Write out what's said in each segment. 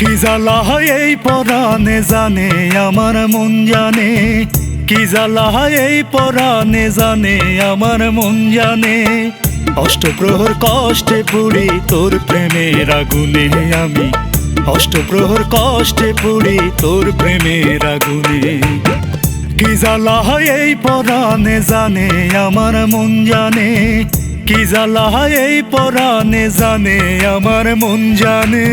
কি জ্বালা হয় এই পরাণে জানে, আমার মন জানে? কি জ্বালা হয় এই পরাণে জানে, আমার মন জানে? অষ্টপ্রহর কষ্টে পুড়ি তোর প্রেমের আগুনে আমি। অষ্টপ্রহর কষ্টে পুড়ি তোর প্রেমের আগুনে। কি জ্বালা হয় এই পরাণে জানে, আমার মন জানে? কি জ্বালা এই পরাণে জানে আমার মন জানে।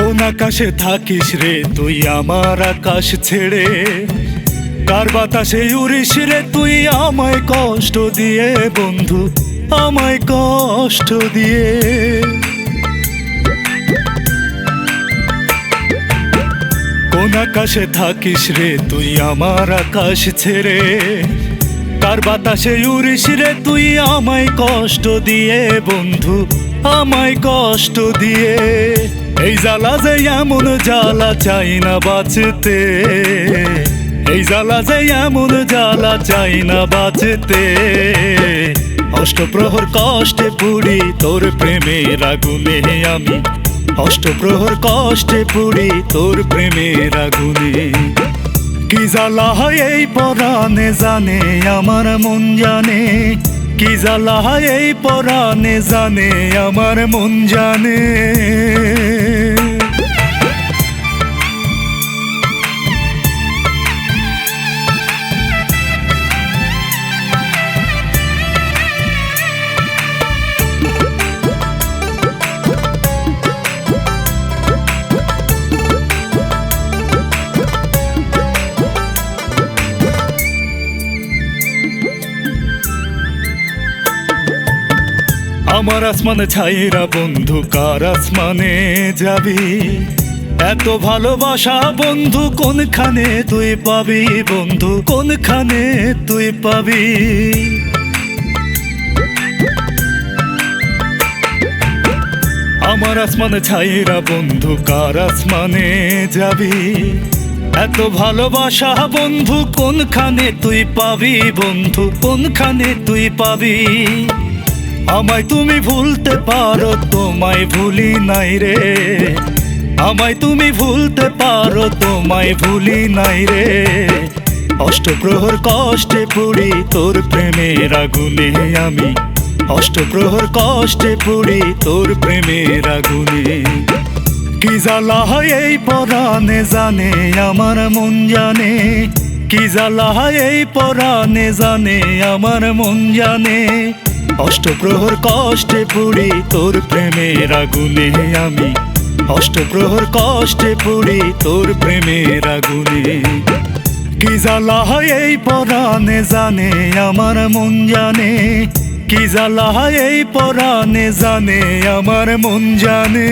কোন আকাশে থাকিস রে তুই আমার আকাশ ছেড়ে? কার বাতাসে উড়িস রে তুই আমায় কষ্ট দিয়ে, বন্ধু, আমায় কষ্ট দিয়ে? কোন আকাশে থাকিস রে তুই আমার আকাশ ছেড়ে? কার বাতাসে উড়িস রে তুই আমায় কষ্ট দিয়ে, বন্ধু, আমায় কষ্ট দিয়ে? এই জ্বালা যে এমন জ্বালা চাই না বাঁচতে। এই জ্বালা যে এমন জ্বালা চাই না বাঁচতে। অষ্টপ্রহর কষ্টে পুড়ি তোর প্রেমের আগুনে আমি। অষ্টপ্রহর কষ্টে পুড়ি তোর প্রেমের আগুনে। কি জ্বালা হয় এই পরাণে জানে, আমার মন জানে। কি জ্বালা এই পরাণে জানে, আমার মন জানে। আমার আসমানে ছাইরা বন্ধু, কার আসমানে যাবি? এত ভালোবাসা বন্ধু, কোনখানে তুই পাবি বন্ধু? কোনখানে তুই পাবি? আমার আসমানে ছাইরা বন্ধু, কার আসমানে যাবি? এত ভালোবাসা বন্ধু, কোনখানে তুই পাবি বন্ধু? কোনখানে তুই পাবি? আমায় তুমি ভুলতে পারো, তোমায় ভুলি নাই রে। আমায় তুমি ভুলতে পারো, তোমায় ভুলি নাই রে। অষ্টপ্রহর কষ্টে পুড়ি তোর প্রেমের আগুনে আমি। অষ্টপ্রহর কষ্টে পুড়ি তোর প্রেমের আগুনে। কি জ্বালা হয় এই পরাণে জানে, আমার মন জানে। কি জ্বালা হয় এই পরাণে জানে, আমার মন জানে। অষ্টপ্রহর কষ্টে পুড়ি তোর প্রেমের আগুনে আমি। অষ্টপ্রহর কষ্টে পুড়ি তোর প্রেমের আগুনে। কি জ্বালা হয় এই পরাণে জানে, আমার মন জানে। কি জ্বালা হয় এই পরাণে জানে, আমার মন জানে।